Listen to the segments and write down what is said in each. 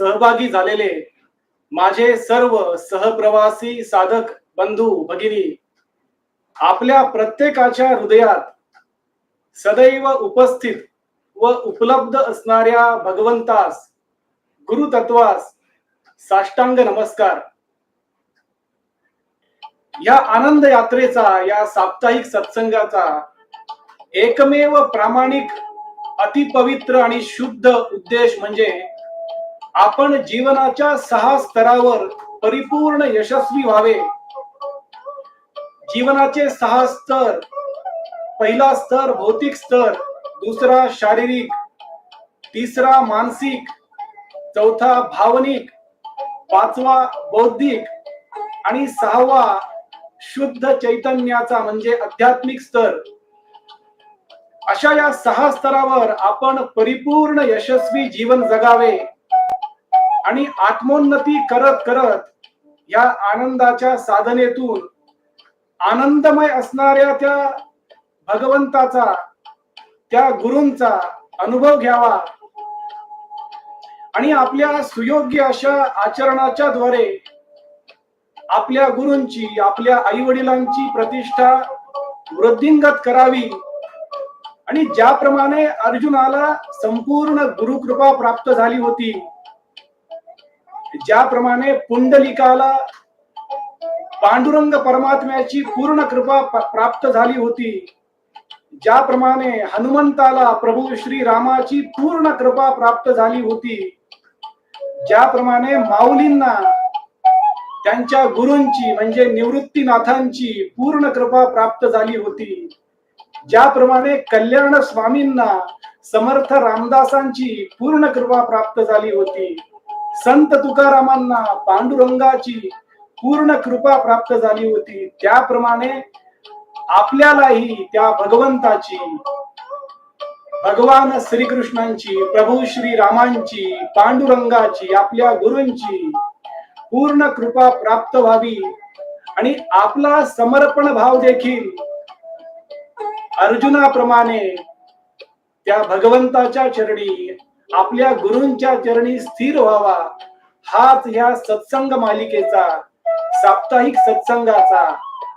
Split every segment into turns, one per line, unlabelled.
सहभागी झालेले माझे सर्व सहप्रवासी साधक बंधू भगिनी आपल्या प्रत्येकाच्या हृदयात सदैव उपस्थित व उपलब्ध असणाऱ्या भगवंतास गुरुतत्वास साष्टांग नमस्कार. या आनंद यात्रेचा या साप्ताहिक सत्संगाचा एकमेव प्रामाणिक अतिपवित्र आणि शुद्ध उद्देश म्हणजे आपण जीवनाच्या सहा स्तरावर परिपूर्ण यशस्वी व्हावे. जीवनाचे सहा स्तर. पहिला स्तर भौतिक स्तर दुसरा शारीरिक तिसरा मानसिक चौथा भावनिक पाचवा बौद्धिक आणि सहावा शुद्ध चैतन्याचा म्हणजे आध्यात्मिक स्तर. अशा या सहा स्तरावर आपण परिपूर्ण यशस्वी जीवन जगावे. आणि आत्मोन्नती करत करत या आनंदाच्या साधनेतून आनंदमय असणाऱ्या त्या भगवंताचा त्या गुरूंचा अनुभव घ्यावा. आणि आपल्या सुयोग्य अशा आचरणाच्या द्वारे आपल्या गुरूंची आपल्या आई वडिलांची प्रतिष्ठा वृद्धिंगत करावी. आणि ज्याप्रमाणे अर्जुनाला संपूर्ण गुरुकृपा प्राप्त झाली होती ज्याप्रमाणे पुंडलिकाला पांडुरंग परमात्म्याची पूर्ण कृपा प्राप्त झाली होती ज्याप्रमाणे हनुमंताला प्रभू श्री रामाची पूर्ण कृपा प्राप्त झाली होती ज्याप्रमाणे माऊलींना त्यांच्या गुरूंची म्हणजे निवृत्तीनाथांची पूर्ण कृपा प्राप्त झाली होती ज्याप्रमाणे कल्याण स्वामींना समर्थ रामदासांची पूर्ण कृपा प्राप्त झाली होती. संत तुकारामांना पांडुरंगाची पूर्ण कृपा प्राप्त झाली होती. त्याप्रमाणे आपल्यालाही त्या भगवंताची भगवान श्रीकृष्णांची प्रभू श्री रामांची पांडुरंगाची आपल्या गुरूंची पूर्ण कृपा प्राप्त व्हावी. आणि आपला समर्पण भाव देखील अर्जुनाप्रमाणे त्या भगवंताच्या चरणी आपल्या गुरूंच्या चरणी स्थिर व्हावा. हाच ह्या सत्संग मालिकेचा साप्ताहिक सत्संगाचा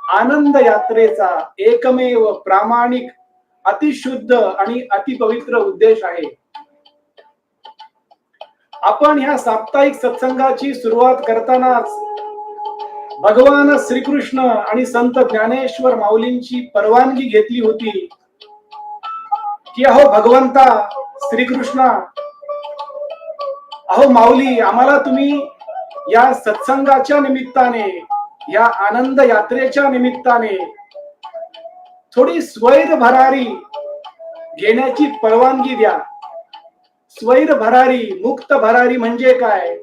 आनंद यात्रेचा एकमेव प्रामाणिक अतिशुद्ध आणि अतिपवित्र उद्देश आहे. आपण ह्या साप्ताहिक सत्संगाची सुरुवात करतानाच भगवान श्रीकृष्ण आणि संत ज्ञानेश्वर माऊलींची परवानगी घेतली होती. की अहो भगवंता श्रीकृष्णा अहो माऊली आम्हाला तुम्ही या सत्संगाच्या निमित्ताने या आनंद यात्रेच्या निमित्ताने थोडी स्वैर भरारी घेण्याची परवानगी द्या. स्वैर भरारी मुक्त भरारी म्हणजे काय?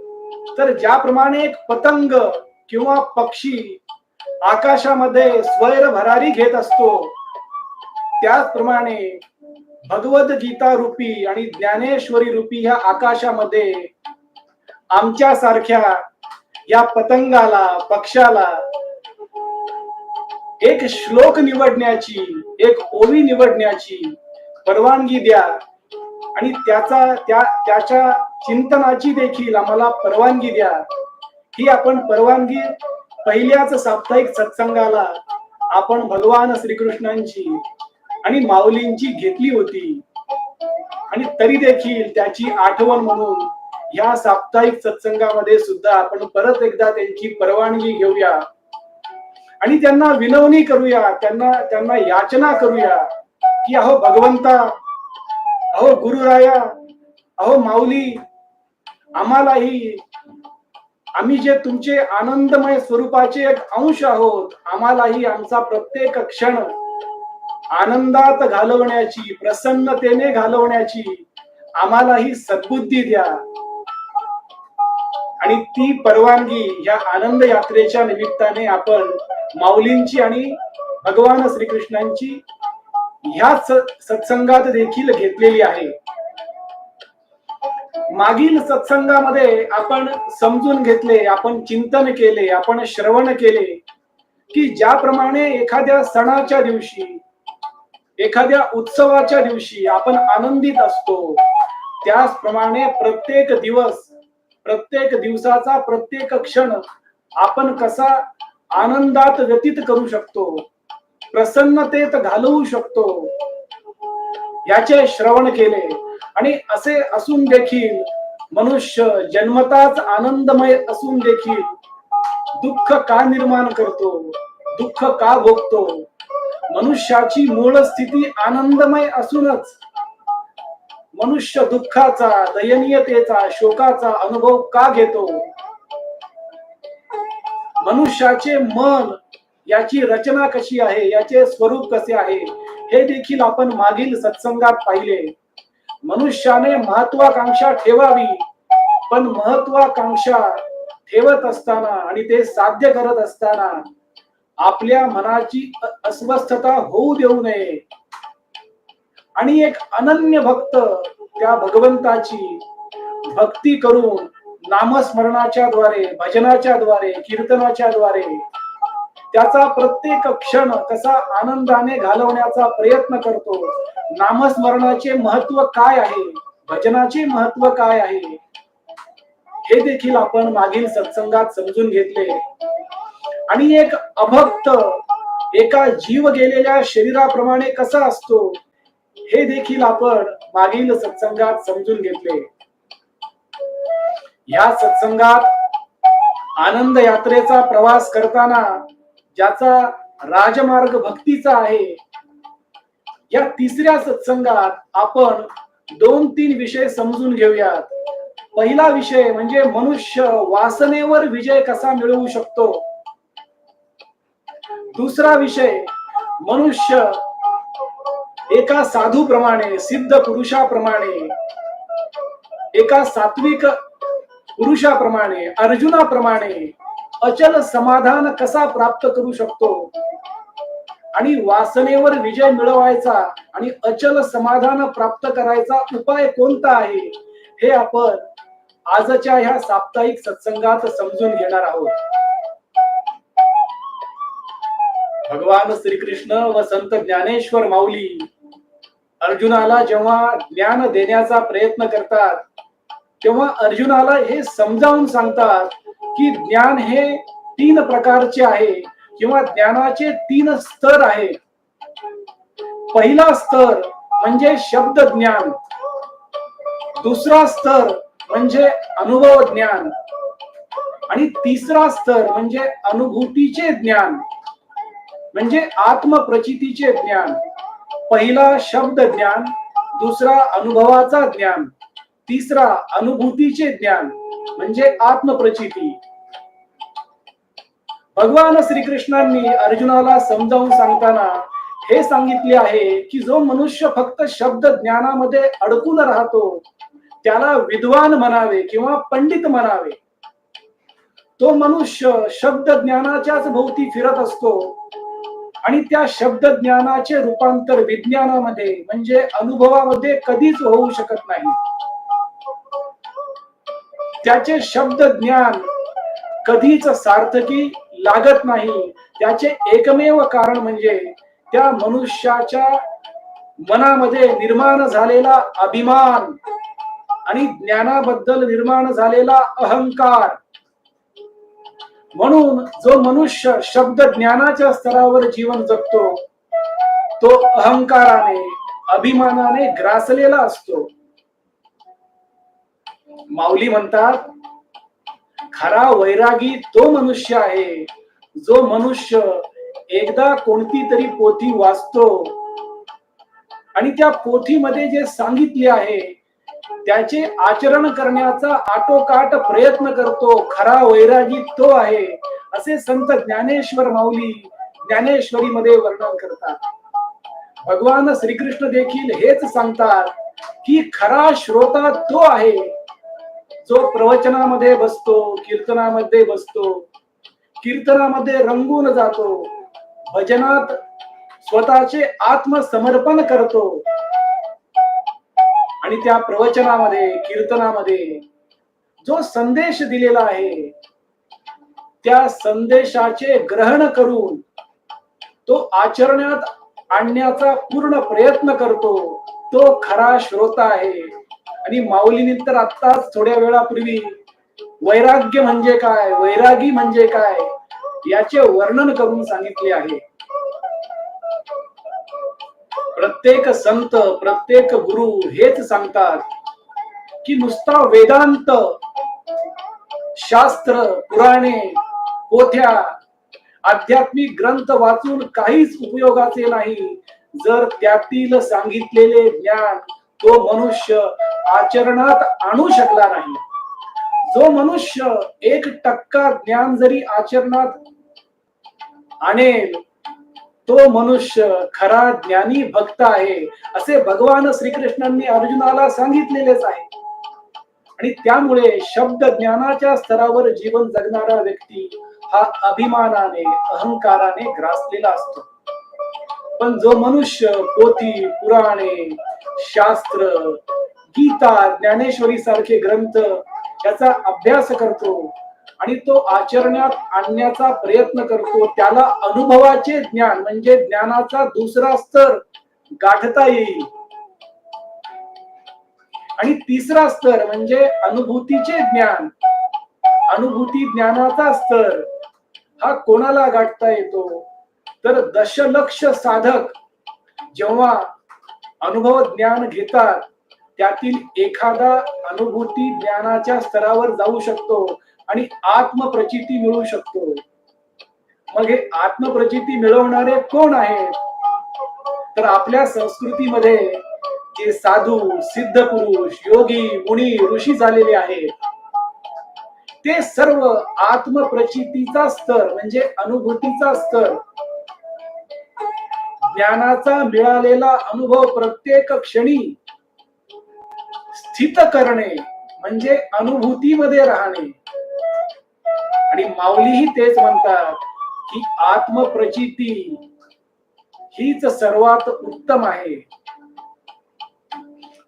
तर ज्याप्रमाणे एक पतंग किंवा पक्षी आकाशामध्ये स्वैर भरारी घेत असतो त्याचप्रमाणे भगवद गीता रूपी आणि ज्ञानेश्वरी रूपी ह्या आकाशामध्ये आमच्या सारख्या या पतंगाला पक्षाला एक श्लोक निवडण्याची एक ओवी निवडण्याची परवानगी द्या. आणि त्याचा त्या त्याच्या चिंतनाची देखील आम्हाला परवानगी द्या. ही आपण परवानगी पहिल्याच साप्ताहिक सत्संगाला आपण भगवान श्रीकृष्णांची आणि माऊलींची घेतली होती. आणि तरी देखील त्याची आठवण म्हणून या साप्ताहिक सत्संगामध्ये सुद्धा आपण परत एकदा त्यांची परवानगी घेऊया. आणि त्यांना विनवणी करूया त्यांना त्यांना याचना करूया की अहो भगवंता अहो गुरुराया अहो माऊली आम्हालाही आम्ही जे तुमचे आनंदमय स्वरूपाचे एक अंश आहोत आम्हालाही आमचा प्रत्येक क्षण आनंदात घालवण्याची प्रसन्नतेने घालवण्याची आम्हालाही सद्बुद्धी द्या. आणि ती परवानगी या आनंद यात्रेच्या निमित्ताने आपण माऊलींची आणि भगवान श्रीकृष्णांची ह्या सत्संगात देखील घेतलेली आहे. मागील सत्संगामध्ये आपण समजून घेतले आपण चिंतन केले आपण श्रवण केले की ज्याप्रमाणे एखाद्या सणाच्या दिवशी एखाद्या उत्सवाच्या दिवशी आपण आनंदित असतो त्याचप्रमाणे प्रत्येक दिवस प्रत्येक दिवसाचा प्रत्येक क्षण आपण कसा आनंदात व्यतीत करू शकतो प्रसन्नतेत घालवू शकतो याचे श्रवण केले. आणि असे असून देखील मनुष्य जन्मताच आनंदमय असून देखील दुःख का निर्माण करतो दुःख का भोगतो? मनुष्याची मूळ स्थिती आनंदमय असूनच मनुष्य दुःखाचा दयनीयतेचा शोकाचा अनुभव का घेतो? मनुष्याचे मन याची रचना कशी आहे? याचे स्वरूप कसे आहे? हे देखील आपण मागील सत्संगात पाहिले. मनुष्याने महत्वाकांक्षा ठेवावी पण महत्वाकांक्षा ठेवत असताना आणि ते साध्य करत असताना आपल्या मनाची अस्वस्थता होऊ देऊ नये. आणि एक अनन्य भक्त त्या भगवंताची भक्ती करून नामस्मरणाच्या द्वारे भजनाच्या द्वारे कीर्तनाच्या द्वारे त्याचा प्रत्येक क्षण कसा आनंदाने घालवण्याचा प्रयत्न करतो नामस्मरणाचे महत्त्व काय आहे भजनाचे महत्त्व काय आहे हे देखील आपण मागील सत्संगात समजून घेतले. आणि एक अभक्त एका जीव गेलेल्या शरीराप्रमाणे कसा असतो हे देखील आपण मागील सत्संगात समजून घेतले. या सत्संगात आनंद यात्रेचा प्रवास करताना ज्याचा राजमार्ग भक्तीचा आहे या तिसऱ्या सत्संगात आपण दोन तीन विषय समजून घेऊयात. पहिला विषय म्हणजे मनुष्य वासनेवर विजय कसा मिळवू शकतो? दुसरा विषय मनुष्य एका साधूप्रमाणे सिद्ध पुरुषाप्रमाणे एका सात्विक पुरुषाप्रमाणे अर्जुनाप्रमाणे अचल समाधान कसा प्राप्त करू शकतो? आणि वासनेवर विजय मिळवायचा आणि अचल समाधान प्राप्त करायचा उपाय कोणता आहे? हे आपण आजच्या ह्या साप्ताहिक सत्संगात समजून घेणार आहोत. भगवान श्रीकृष्ण व संत ज्ञानेश्वर माऊली अर्जुनाला जेव्हा ज्ञान देण्याचा प्रयत्न करतात तेव्हा अर्जुनाला हे समजावून सांगतात की ज्ञान हे तीन प्रकारचे आहे किंवा ज्ञानाचे तीन स्तर आहे. पहिला स्तर म्हणजे शब्द ज्ञान. दुसरा स्तर म्हणजे अनुभव ज्ञान. आणि तिसरा स्तर म्हणजे अनुभूतीचे ज्ञान. म्हणजे आत्मप्रचितीचे ज्ञान. पहिला शब्द ज्ञान दुसरा अनुभवाचा ज्ञान तिसरा अनुभूतीचे ज्ञान म्हणजे आत्मप्रचिती. भगवान श्रीकृष्णांनी अर्जुनाला समजावून सांगताना हे सांगितले आहे की जो मनुष्य फक्त शब्द ज्ञानामध्ये अडकून राहतो त्याला विद्वान म्हणावे किंवा पंडित म्हणावे. तो मनुष्य शब्द ज्ञानाच्याच भोवती फिरत असतो आणि त्या शब्द ज्ञानाचे रूपांतर विज्ञानामध्ये म्हणजे अनुभवामध्ये कधीच होऊ शकत नाही. त्याचे शब्द ज्ञान कधीच सार्थकी लागत नाही. त्याचे एकमेव कारण म्हणजे त्या मनुष्याच्या मनामध्ये निर्माण झालेला अभिमान आणि ज्ञानाबद्दल निर्माण झालेला अहंकार. म्हणून जो मनुष्य शब्द ज्ञानाच्या स्तरावर जीवन जगतो तो अहंकाराने अभिमानाने ग्रासलेला असतो. माऊली म्हणतात खरा वैरागी तो मनुष्य आहे जो मनुष्य एकदा कोणती तरी पोथी वाचतो आणि त्या पोथीमध्ये जे सांगितले आहे त्याचे आचरण करण्याचा आटोकाट प्रयत्न करतो. खरा वैरागी तो आहे असे संत ज्ञानेश्वर माऊली ज्ञानेश्वरी मध्ये वर्णन करतात. भगवान श्रीकृष्ण देखील हेच सांगतात की खरा श्रोता तो आहे जो प्रवचनामध्ये बसतो कीर्तनामध्ये बसतो कीर्तनामध्ये रंगून जातो भजनात स्वतःचे आत्मसमर्पण करतो आणि त्या प्रवचनामध्ये कीर्तनामध्ये जो संदेश दिलेला आहे त्या संदेशाचे ग्रहण करून तो आचरणात आणण्याचा पूर्ण प्रयत्न करतो तो खरा श्रोता आहे. आणि माऊलीने तर आत्ताच थोड्या वेळापूर्वी वैराग्य म्हणजे काय वैरागी म्हणजे काय याचे वर्णन करून सांगितले आहे. प्रत्येक संत प्रत्येक गुरु हेच सांगतात की नुसता वेदांत शास्त्र पुराणे पोथ्या आध्यात्मिक ग्रंथ वाचून काहीच उपयोगाचे नाही. जर त्यातील सांगितलेले ज्ञान तो मनुष्य आचरणात आणू शकला नाही. जो मनुष्य एक टक्का ज्ञान जरी आचरणात आणेल तो मनुष्य खरा ज्ञानी भक्त आहे असे भगवान श्रीकृष्णांनी अर्जुनाला सांगितलेलेच आहे. आणि त्यामुळे शब्द ज्ञानाच्या स्तरावर जीवन जगणारा व्यक्ती हा अभिमानाने अहंकाराने ग्रासलेला असतो. पण जो मनुष्य पोथी पुराणे शास्त्र गीता ज्ञानेश्वरी सारखे ग्रंथ याचा अभ्यास करतो आणि तो आचरणात आणण्याचा प्रयत्न करतो. त्याला अनुभवाचे ज्ञान म्हणजे ज्ञानाचा दुसरा स्तर गाठता येईल. आणि तिसरा स्तर म्हणजे अनुभूतीचे ज्ञान. अनुभूती ज्ञानाचा स्तर हा कोणाला गाठता येतो? तर दशलक्ष साधक जेव्हा अनुभव ज्ञान घेतात त्यातील एखादा अनुभूती ज्ञानाच्या स्तरावर जाऊ शकतो. आणि आत्मप्रचिती मिळू शकतो. मग हे आत्मप्रचिती मिळवणारे कोण आहेत? तर आपल्या संस्कृतीमध्ये जे साधू सिद्ध पुरुष योगी मुनी ऋषी झालेले आहेत ते सर्व आत्मप्रचितीचा स्तर म्हणजे अनुभूतीचा स्तर ज्ञानाचा मिळालेला अनुभव प्रत्येक क्षणी स्थित करणे म्हणजे अनुभूतीमध्ये राहणे. आणि माऊलीही तेच म्हणतात की आत्मप्रचिती हीच सर्वात उत्तम आहे.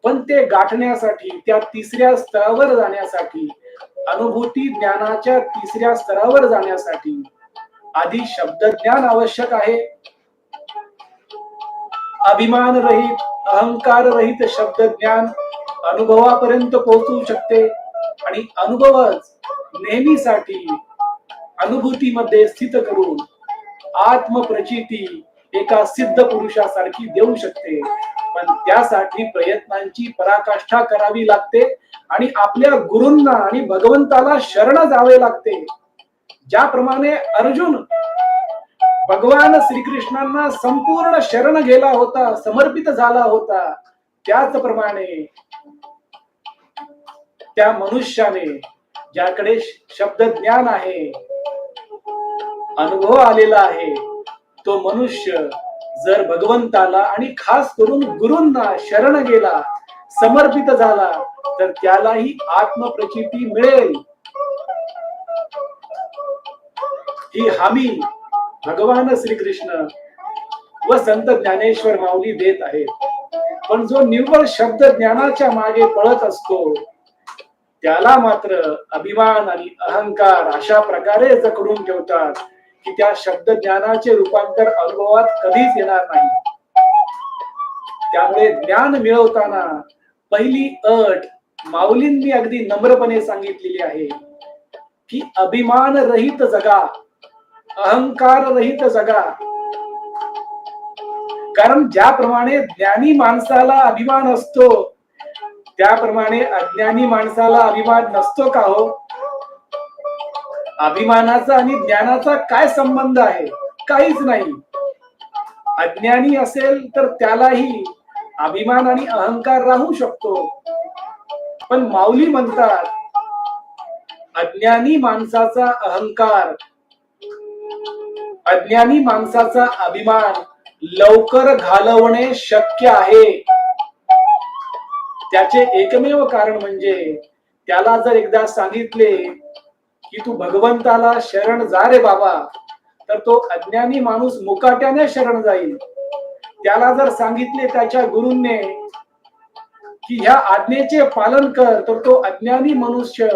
पण ते गाठण्यासाठी त्या तिसऱ्या स्तरावर जाण्यासाठी अनुभूती ज्ञानाच्या तिसऱ्या स्तरावर जाण्यासाठी आधी शब्द ज्ञान आवश्यक आहे. अभिमान रहित अहंकार रहित शब्द ज्ञान अनुभवापर्यंत पोहोचू शकते आणि अनुभवच नेहमीसाठी अनुभूतीमध्ये स्थित करून आत्मप्रचिती एका सिद्ध पुरुषासारखी देऊ शकते. पण त्यासाठी प्रयत्नांची पराकाष्ठा करावी लागते आणि आपल्या गुरूंना आणि भगवंताला शरण जावे लागते. ज्याप्रमाणे अर्जुन भगवान श्रीकृष्णांना संपूर्ण शरण गेला होता समर्पित झाला होता त्याचप्रमाणे त्या मनुष्याने ज्याकडे शब्द ज्ञान आहे अनुभव आलेला आहे. तो मनुष्य जर भगवंताला आणि खास करून गुरूंना शरण गेला समर्पित झाला तर त्यालाही आत्मप्रचिती मिळेल. ही हमी भगवान श्रीकृष्ण व संत ज्ञानेश्वर माऊली देत आहेत. पण जो निव्वळ शब्द ज्ञानाच्या मागे पळत असतो त्याला मात्र अभिमान आणि अहंकार अशा प्रकारे जकडून ठेवतात. की त्या शब्द ज्ञानाचे रूपांतर अनुभवात कधीच येणार नाही. त्यामुळे ज्ञान मिळवताना पहिली अट माऊलींनी अगदी नम्रपणे सांगितलेली आहे की अभिमान रहित जगा अहंकार रहित जगा. कारण ज्याप्रमाणे ज्ञानी माणसाला अभिमान असतो त्याप्रमाणे अज्ञानी माणसाला अभिमान नसतो का हो? अभिमानाचा आणि ज्ञानाचा काय संबंध आहे? काहीच नाही. अज्ञानी असेल तर त्यालाही अभिमान आणि अहंकार राहू शकतो. पण माऊली म्हणतात अज्ञानी माणसाचा अहंकार अज्ञानी माणसाचा अभिमान लवकर घालवणे शक्य आहे. त्याचे एकमेव कारण म्हणजे त्याला जर एकदा सांगितले की तू भगवंताला शरण जा रे बाबा. तर तो अज्ञानी माणूस मुकाट्याने शरण जाईल. त्याला जर सांगितले त्याच्या गुरुंने की ह्या आज्ञेचे पालन कर तर तो अज्ञानी मनुष्य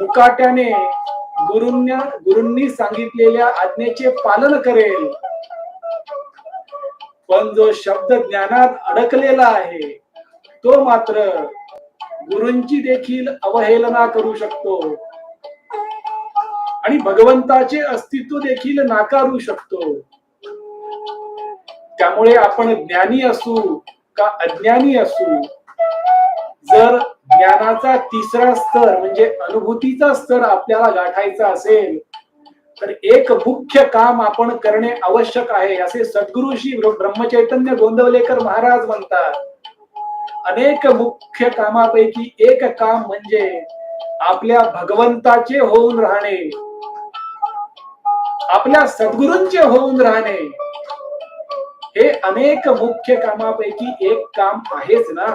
मुकाट्याने गुरुंना गुरुंनी सांगितलेल्या आज्ञेचे पालन करेल. पण जो शब्द ज्ञानात अडकलेला आहे तो मात्र गुरुंची देखील अवहेलना करू शकतो. आणि भगवंताचे अस्तित्व देखील नाकारू शकतो. त्यामुळे आपण ज्ञानी असू का अज्ञानी असू जर ज्ञानाचा तिसरा स्तर म्हणजे अनुभूतीचा स्तर आपल्याला गाठायचा असेल तर एक मुख्य काम आपण करणे आवश्यक आहे असे सद्गुरु श्री ब्रह्मचैतन्य गोंदवलेकर महाराज म्हणतात. अनेक मुख्य कामापैकी एक काम म्हणजे आपल्या भगवंताचे होऊन राहणे. आपल्या सद्गुरूंचे होऊन राहणे. हे अनेक मुख्य कामापैकी एक काम आहेच ना?